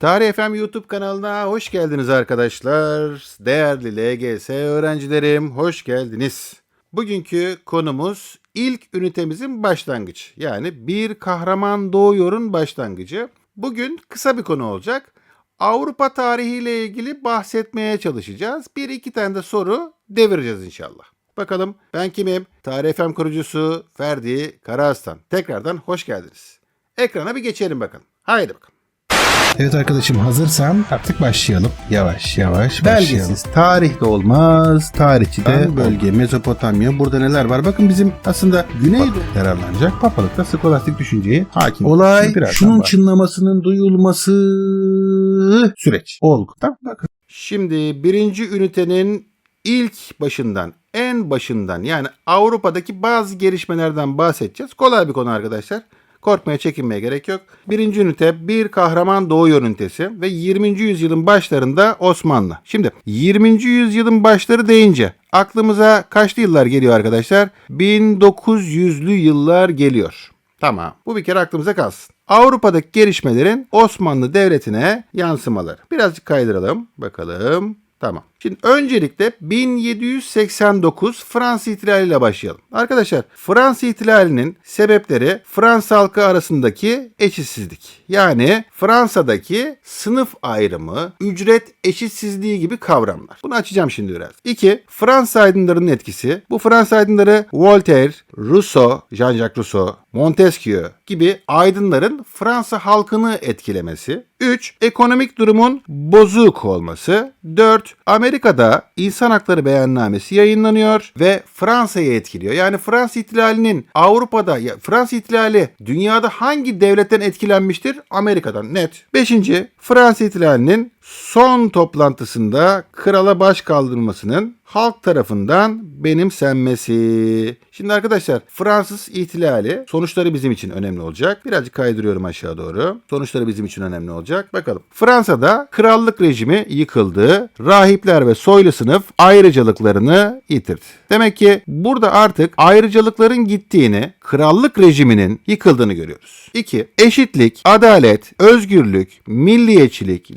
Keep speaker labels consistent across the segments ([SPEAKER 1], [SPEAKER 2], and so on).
[SPEAKER 1] Tarih FM YouTube kanalına hoş geldiniz arkadaşlar. Değerli LGS öğrencilerim, hoş geldiniz. Bugünkü konumuz ilk ünitemizin başlangıcı. Yani bir kahraman doğuyorun başlangıcı. Bugün kısa bir konu olacak. Avrupa tarihiyle ilgili bahsetmeye çalışacağız. Bir iki tane de soru devireceğiz inşallah. Bakalım ben kimim? Tarih FM kurucusu Ferdi Karaaslan. Tekrardan hoş geldiniz. Ekrana bir geçelim bakalım. Haydi bakalım.
[SPEAKER 2] Evet arkadaşım hazırsan artık başlayalım. Yavaş yavaş başlayalım.
[SPEAKER 1] Belgesiz tarih de olmaz, tarihçi de bölge, Mezopotamya. Burada neler var? Bakın bizim aslında Güneydoğu yararlanacak. Papalıkta skolastik düşünceye hakim. Olay şunun
[SPEAKER 2] var.
[SPEAKER 1] çınlamasının duyulması süreç. Olgu. Tamam bakın. Şimdi birinci ünitenin ilk başından, en başından yani Avrupa'daki bazı gelişmelerden bahsedeceğiz. Kolay bir konu arkadaşlar. Korkmaya çekinmeye gerek yok. Birinci ünite bir kahraman doğuyor ünitesi ve 20. yüzyılın başlarında Osmanlı. Şimdi 20. yüzyılın başları deyince aklımıza kaçlı yıllar geliyor arkadaşlar? 1900'lü yıllar geliyor. Tamam. Bu bir kere aklımıza kalsın. Avrupa'daki gelişmelerin Osmanlı Devleti'ne yansımaları. Birazcık kaydıralım. Bakalım. Tamam. Şimdi öncelikle 1789 Fransız İhtilali ile başlayalım. Arkadaşlar Fransız İhtilali'nin sebepleri Fransız halkı arasındaki eşitsizlik. Yani Fransa'daki sınıf ayrımı, ücret eşitsizliği gibi kavramlar. Bunu açacağım şimdi biraz. 2. Fransız aydınlarının etkisi. Bu Fransız aydınları Voltaire, Rousseau, Jean-Jacques Rousseau, Montesquieu gibi aydınların Fransa halkını etkilemesi. 3. Ekonomik durumun bozuk olması. 4. Amerika'da insan hakları beyannamesi yayınlanıyor ve Fransa'yı etkiliyor. Yani Fransız ihtilalinin Avrupa'da, Fransız ihtilali dünyada hangi devletten etkilenmiştir? Amerika'dan net. 5. Fransız ihtilalinin son toplantısında krala baş kaldırmasının halk tarafından benimsenmesi. Şimdi arkadaşlar Fransız ihtilali sonuçları bizim için önemli olacak. Birazcık kaydırıyorum aşağı doğru. Sonuçları bizim için önemli olacak. Bakalım. Fransa'da krallık rejimi yıkıldı. Rahipler ve soylu sınıf ayrıcalıklarını yitirdi. Demek ki burada artık ayrıcalıkların gittiğini, krallık rejiminin yıkıldığını görüyoruz. 2. Eşitlik, adalet, özgürlük, milliyetçilik,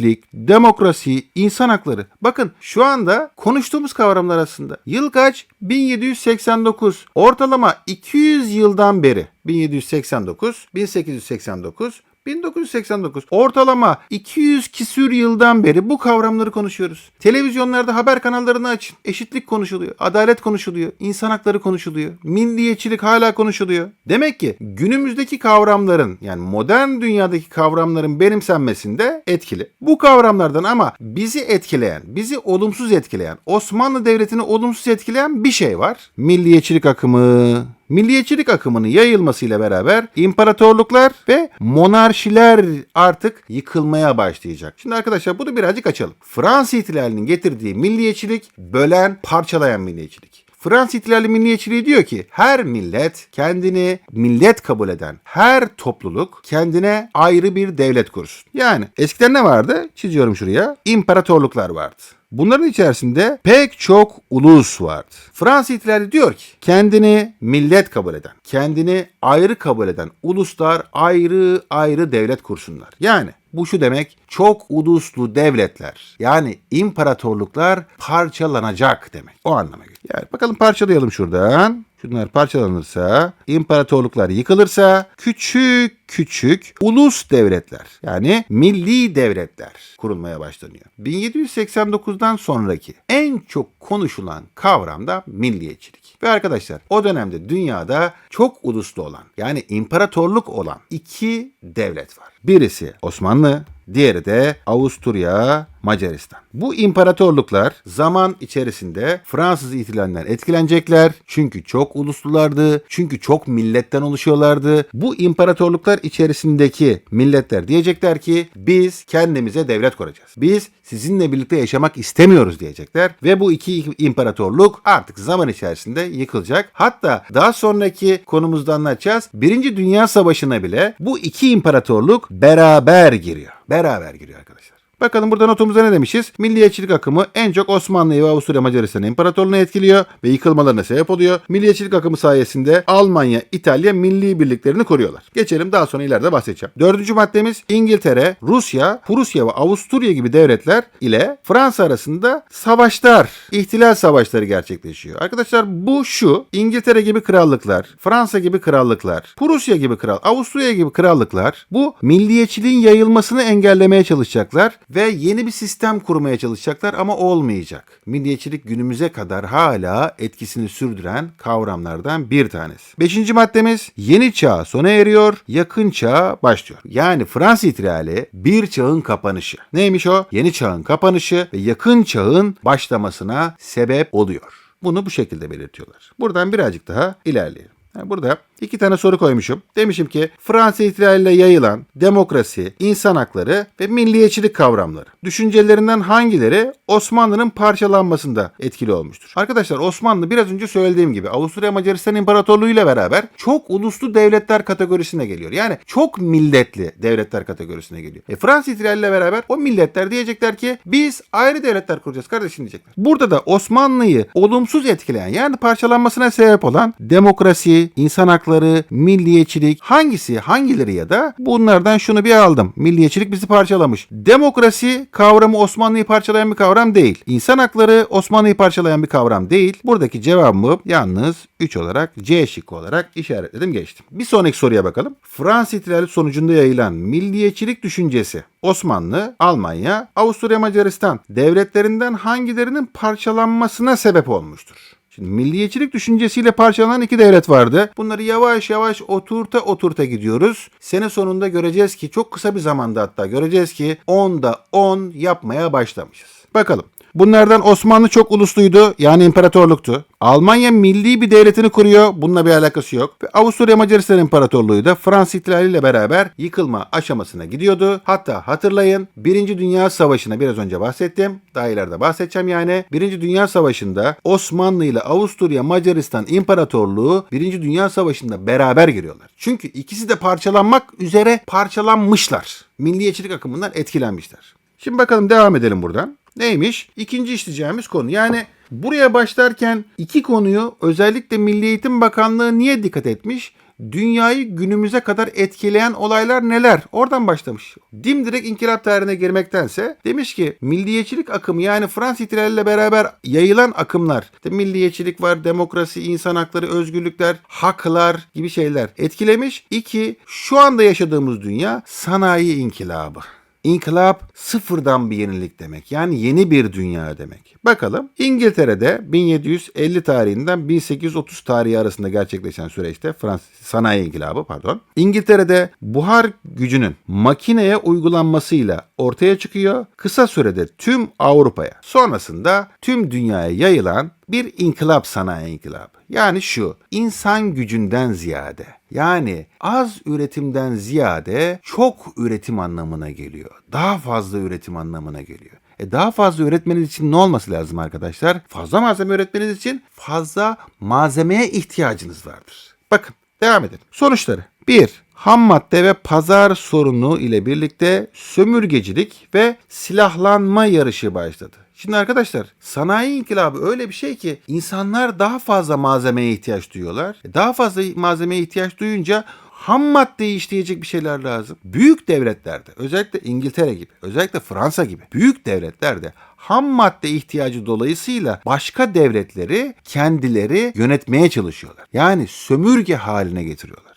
[SPEAKER 1] laiklik, demokrasi, insan hakları. Bakın şu anda konuştuğumuz kavramlar aslında. Yıl kaç? 1789. Ortalama 200 yıldan beri 1789, 1889, 1989 ortalama 200 küsür yıldan beri bu kavramları konuşuyoruz. Televizyonlarda haber kanallarını açın. Eşitlik konuşuluyor, adalet konuşuluyor, insan hakları konuşuluyor, milliyetçilik hala konuşuluyor. Demek ki günümüzdeki kavramların yani modern dünyadaki kavramların benimsenmesinde etkili. Bu kavramlardan ama bizi etkileyen, bizi olumsuz etkileyen, Osmanlı Devleti'ni olumsuz etkileyen bir şey var. Milliyetçilik akımı, Milliyetçilik akımının yayılmasıyla beraber imparatorluklar ve monarşiler artık yıkılmaya başlayacak. Şimdi arkadaşlar bunu birazcık açalım. Fransız ihtilalinin getirdiği milliyetçilik bölen, parçalayan milliyetçilik. Fransız ihtilali milliyetçiliği diyor ki her millet kendini millet kabul eden her topluluk kendine ayrı bir devlet kursun. Yani eskiden ne vardı? Çiziyorum şuraya. İmparatorluklar vardı. Bunların içerisinde pek çok ulus vardı. Fransız ihtilali diyor ki kendini millet kabul eden, kendini ayrı kabul eden uluslar ayrı ayrı devlet kursunlar. Yani bu şu demek çok uluslu devletler yani imparatorluklar parçalanacak demek. O anlama geliyor. Yani bakalım parçalayalım şuradan. Şunlar parçalanırsa, imparatorluklar yıkılırsa küçük küçük ulus devletler yani milli devletler kurulmaya başlanıyor. 1789'dan sonraki en çok konuşulan kavram da milliyetçilik. Ve arkadaşlar o dönemde dünyada çok uluslu olan yani imparatorluk olan iki devlet var. Birisi Osmanlı, diğeri de Avusturya, Macaristan. Bu imparatorluklar zaman içerisinde Fransız ihtilalinden etkilenecekler. Çünkü çok uluslulardı, çünkü çok milletten oluşuyorlardı. Bu imparatorluklar içerisindeki milletler diyecekler ki biz kendimize devlet kuracağız. Biz sizinle birlikte yaşamak istemiyoruz diyecekler ve bu iki imparatorluk artık zaman içerisinde yıkılacak. Hatta daha sonraki konumuzda anlatacağız. Birinci Dünya Savaşı'na bile bu iki imparatorluk beraber giriyor. Beraber giriyor arkadaşlar. Bakalım burada notumuza ne demişiz? Milliyetçilik akımı en çok Osmanlı'yı ve Avusturya Macaristan İmparatorluğu'nu etkiliyor ve yıkılmalarına sebep oluyor. Milliyetçilik akımı sayesinde Almanya, İtalya milli birliklerini koruyorlar. Geçelim daha sonra ileride bahsedeceğim. Dördüncü maddemiz İngiltere, Rusya, Prusya ve Avusturya gibi devletler ile Fransa arasında savaşlar, ihtilal savaşları gerçekleşiyor. Arkadaşlar bu şu İngiltere gibi krallıklar, Fransa gibi krallıklar, Prusya gibi kral, Avusturya gibi krallıklar bu milliyetçiliğin yayılmasını engellemeye çalışacaklar ve yeni bir sistem kurmaya çalışacaklar ama olmayacak. Milliyetçilik günümüze kadar hala etkisini sürdüren kavramlardan bir tanesi. Beşinci maddemiz yeni çağ sona eriyor, yakın çağ başlıyor. Yani Fransız ihtilali bir çağın kapanışı. Neymiş o? Yeni çağın kapanışı ve yakın çağın başlamasına sebep oluyor. Bunu bu şekilde belirtiyorlar. Buradan birazcık daha ilerleyelim. Burada iki tane soru koymuşum. Demişim ki Fransız ihtilaliyle yayılan demokrasi, insan hakları ve milliyetçilik kavramları. Düşüncelerinden hangileri Osmanlı'nın parçalanmasında etkili olmuştur? Arkadaşlar Osmanlı biraz önce söylediğim gibi Avusturya Macaristan İmparatorluğu ile beraber çok uluslu devletler kategorisine geliyor. Yani çok milletli devletler kategorisine geliyor. E Fransız ihtilaliyle beraber o milletler diyecekler ki biz ayrı devletler kuracağız kardeşim diyecekler. Burada da Osmanlı'yı olumsuz etkileyen yani parçalanmasına sebep olan demokrasi, insan hakları, milliyetçilik hangisi hangileri ya da bunlardan şunu bir aldım. Milliyetçilik bizi parçalamış. Demokrasi kavramı Osmanlı'yı parçalayan bir kavram değil. İnsan hakları Osmanlı'yı parçalayan bir kavram değil. Buradaki cevabımı yalnız 3 olarak C şıkkı olarak işaretledim geçtim. Bir sonraki soruya bakalım. Fransız ihtilali sonucunda yayılan milliyetçilik düşüncesi Osmanlı, Almanya, Avusturya Macaristan devletlerinden hangilerinin parçalanmasına sebep olmuştur? Şimdi milliyetçilik düşüncesiyle parçalanan iki devlet vardı. Bunları yavaş yavaş oturta oturta gidiyoruz. Sene sonunda göreceğiz ki çok kısa bir zamanda hatta göreceğiz ki 10'da 10 yapmaya başlamışız. Bakalım. Bunlardan Osmanlı çok ulusluydu yani imparatorluktu. Almanya milli bir devletini kuruyor. Bununla bir alakası yok. Ve Avusturya Macaristan İmparatorluğu da Fransız ihtilaliyle beraber yıkılma aşamasına gidiyordu. Hatta hatırlayın Birinci Dünya Savaşı'na biraz önce bahsettim. Daha ileride bahsedeceğim yani. Birinci Dünya Savaşı'nda Osmanlı ile Avusturya Macaristan İmparatorluğu Birinci Dünya Savaşı'nda beraber giriyorlar. Çünkü ikisi de parçalanmak üzere parçalanmışlar. Milliyetçilik akımından etkilenmişler. Şimdi bakalım devam edelim buradan. Neymiş? İkinci işleyeceğimiz konu. Yani buraya başlarken iki konuyu özellikle Milli Eğitim Bakanlığı niye dikkat etmiş? Dünyayı günümüze kadar etkileyen olaylar neler? Oradan başlamış. Dimdirek inkılap tarihine girmektense demiş ki milliyetçilik akımı yani Fransız ihtilaliyle beraber yayılan akımlar. İşte milliyetçilik var, demokrasi, insan hakları, özgürlükler, haklar gibi şeyler etkilemiş. İki, şu anda yaşadığımız dünya sanayi inkılabı. İnkılap sıfırdan bir yenilik demek. Yani yeni bir dünya demek. Bakalım İngiltere'de 1750 tarihinden 1830 tarihi arasında gerçekleşen süreçte Fransız sanayi inkılabı pardon. İngiltere'de buhar gücünün makineye uygulanmasıyla ortaya çıkıyor. Kısa sürede tüm Avrupa'ya sonrasında tüm dünyaya yayılan bir inkılap sanayi inkılabı. Yani şu insan gücünden ziyade yani az üretimden ziyade çok üretim anlamına geliyor. Daha fazla üretim anlamına geliyor. E daha fazla üretmeniz için ne olması lazım arkadaşlar? Fazla malzeme üretmeniz için fazla malzemeye ihtiyacınız vardır. Bakın devam edelim. Sonuçları. 1. Ham madde ve pazar sorunu ile birlikte sömürgecilik ve silahlanma yarışı başladı. Şimdi arkadaşlar sanayi inkılabı öyle bir şey ki insanlar daha fazla malzemeye ihtiyaç duyuyorlar. E, Daha fazla malzemeye ihtiyaç duyunca ham maddeyi işleyecek bir şeyler lazım. Büyük devletlerde özellikle İngiltere gibi özellikle Fransa gibi büyük devletlerde ham madde ihtiyacı dolayısıyla başka devletleri kendileri yönetmeye çalışıyorlar. Yani sömürge haline getiriyorlar.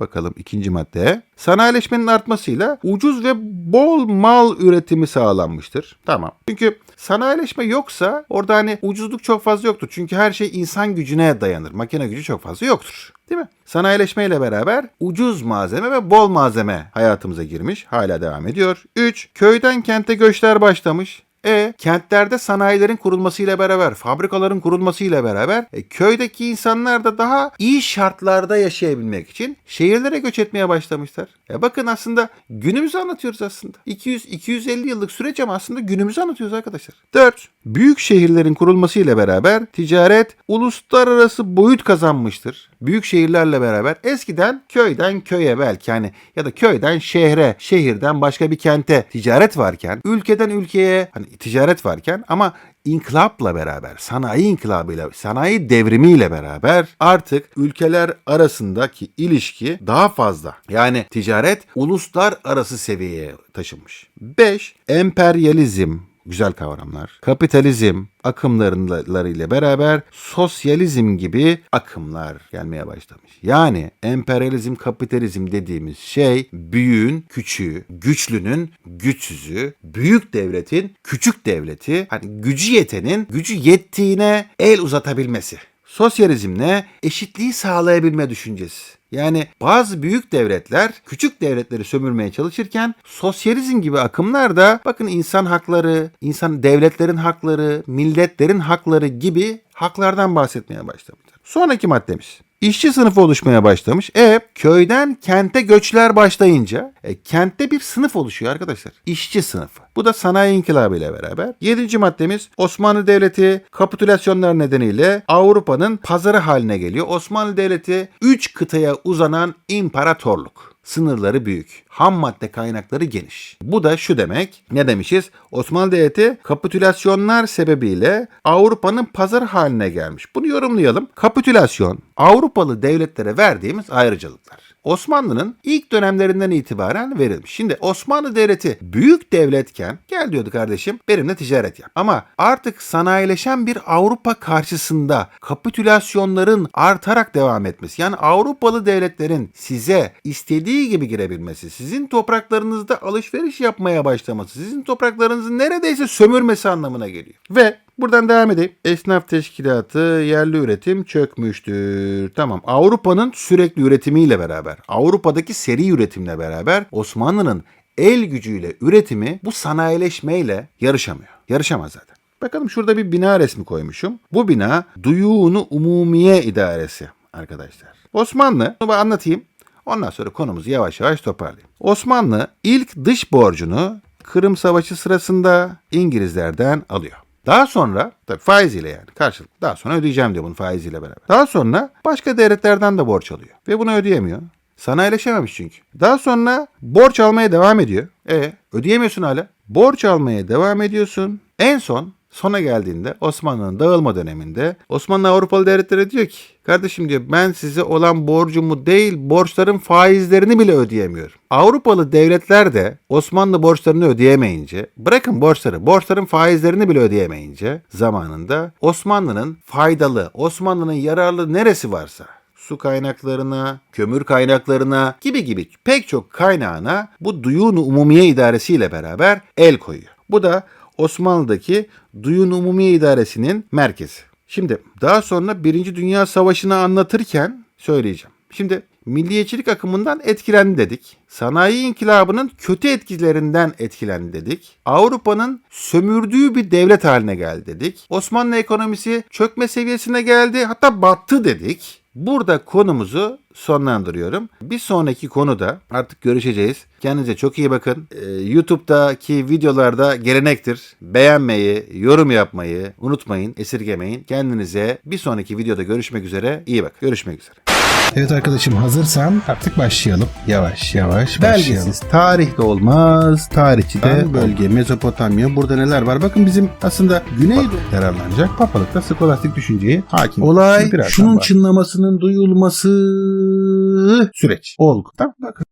[SPEAKER 1] Bakalım ikinci madde. Sanayileşmenin artmasıyla ucuz ve bol mal üretimi sağlanmıştır. Tamam. Çünkü sanayileşme yoksa orada hani ucuzluk çok fazla yoktur. Çünkü her şey insan gücüne dayanır. Makine gücü çok fazla yoktur. Değil mi? Sanayileşmeyle beraber ucuz malzeme ve bol malzeme hayatımıza girmiş. Hala devam ediyor. 3. Köyden kente göçler başlamış. E kentlerde sanayilerin kurulmasıyla beraber, fabrikaların kurulmasıyla beraber e, köydeki insanlar da daha iyi şartlarda yaşayabilmek için şehirlere göç etmeye başlamışlar. E bakın aslında günümüzü anlatıyoruz aslında. 200-250 yıllık süreç ama aslında günümüzü anlatıyoruz arkadaşlar. 4. Büyük şehirlerin kurulmasıyla beraber ticaret uluslararası boyut kazanmıştır. Büyük şehirlerle beraber eskiden köyden köye belki hani ya da köyden şehre, şehirden başka bir kente ticaret varken, ülkeden ülkeye hani ticaret varken ama inkılapla beraber, sanayi inkılabıyla, sanayi devrimiyle beraber artık ülkeler arasındaki ilişki daha fazla. Yani ticaret uluslararası seviyeye taşınmış. 5. Emperyalizm güzel kavramlar. Kapitalizm akımlarıyla beraber sosyalizm gibi akımlar gelmeye başlamış. Yani emperyalizm, kapitalizm dediğimiz şey büyüğün küçüğü, güçlünün güçsüzü, büyük devletin küçük devleti, hani gücü yetenin gücü yettiğine el uzatabilmesi. Sosyalizmle eşitliği sağlayabilme düşüncesi. Yani bazı büyük devletler küçük devletleri sömürmeye çalışırken sosyalizm gibi akımlar da bakın insan hakları, insan devletlerin hakları, milletlerin hakları gibi haklardan bahsetmeye başlamışlar. Sonraki maddemiz. İşçi sınıfı oluşmaya başlamış. E köyden kente göçler başlayınca e, kentte bir sınıf oluşuyor arkadaşlar. İşçi sınıfı. Bu da sanayi inkılabı ile beraber. Yedinci maddemiz Osmanlı Devleti kapitülasyonlar nedeniyle Avrupa'nın pazarı haline geliyor. Osmanlı Devleti 3 kıtaya uzanan imparatorluk. Sınırları büyük. Ham madde kaynakları geniş. Bu da şu demek. Ne demişiz? Osmanlı Devleti kapitülasyonlar sebebiyle Avrupa'nın pazar haline gelmiş. Bunu yorumlayalım. Kapitülasyon Avrupalı devletlere verdiğimiz ayrıcalıklar. Osmanlı'nın ilk dönemlerinden itibaren verilmiş. Şimdi Osmanlı Devleti büyük devletken gel diyordu kardeşim benimle ticaret yap. Ama artık sanayileşen bir Avrupa karşısında kapitülasyonların artarak devam etmesi yani Avrupalı devletlerin size istediği gibi girebilmesi, sizin topraklarınızda alışveriş yapmaya başlaması, sizin topraklarınızı neredeyse sömürmesi anlamına geliyor. Ve Buradan devam edeyim. Esnaf teşkilatı yerli üretim çökmüştür. Tamam. Avrupa'nın sürekli üretimiyle beraber, Avrupa'daki seri üretimle beraber Osmanlı'nın el gücüyle üretimi bu sanayileşmeyle yarışamıyor. Yarışamaz zaten. Bakalım şurada bir bina resmi koymuşum. Bu bina Duyuğunu Umumiye İdaresi arkadaşlar. Osmanlı, bunu anlatayım. Ondan sonra konumuzu yavaş yavaş toparlayayım. Osmanlı ilk dış borcunu Kırım Savaşı sırasında İngilizlerden alıyor. Daha sonra tabii faiziyle yani karşılık. Daha sonra ödeyeceğim diyor bunu faiziyle beraber. Daha sonra başka devletlerden de borç alıyor. Ve bunu ödeyemiyor. Sanayileşememiş çünkü. Daha sonra borç almaya devam ediyor. E ödeyemiyorsun hala. Borç almaya devam ediyorsun. En son sona geldiğinde Osmanlı'nın dağılma döneminde Osmanlı Avrupalı devletlere diyor ki kardeşim diyor ben size olan borcumu değil borçların faizlerini bile ödeyemiyorum. Avrupalı devletler de Osmanlı borçlarını ödeyemeyince bırakın borçları borçların faizlerini bile ödeyemeyince zamanında Osmanlı'nın faydalı Osmanlı'nın yararlı neresi varsa su kaynaklarına, kömür kaynaklarına gibi gibi pek çok kaynağına bu Duyun Umumiye İdaresi ile beraber el koyuyor. Bu da Osmanlı'daki Duyun Umumiye İdaresi'nin merkezi. Şimdi daha sonra Birinci Dünya Savaşı'nı anlatırken söyleyeceğim. Şimdi milliyetçilik akımından etkilendi dedik. Sanayi inkılabının kötü etkilerinden etkilendi dedik. Avrupa'nın sömürdüğü bir devlet haline geldi dedik. Osmanlı ekonomisi çökme seviyesine geldi hatta battı dedik. Burada konumuzu sonlandırıyorum. Bir sonraki konuda artık görüşeceğiz. Kendinize çok iyi bakın. Ee, YouTube'daki videolarda gelenektir. Beğenmeyi, yorum yapmayı unutmayın, esirgemeyin. Kendinize bir sonraki videoda görüşmek üzere. İyi bak. Görüşmek üzere.
[SPEAKER 2] Evet arkadaşım hazırsan artık başlayalım. Yavaş yavaş başlayalım.
[SPEAKER 1] Belgesiz tarih de olmaz. Tarihçi de bölge Mezopotamya. Burada neler var? Bakın bizim aslında Güneydoğu yararlanacak papalıkta skolastik düşünceye hakim. Olay şunun
[SPEAKER 2] bak.
[SPEAKER 1] çınlamasının duyulması süreç. Olgu. Tamam bakın.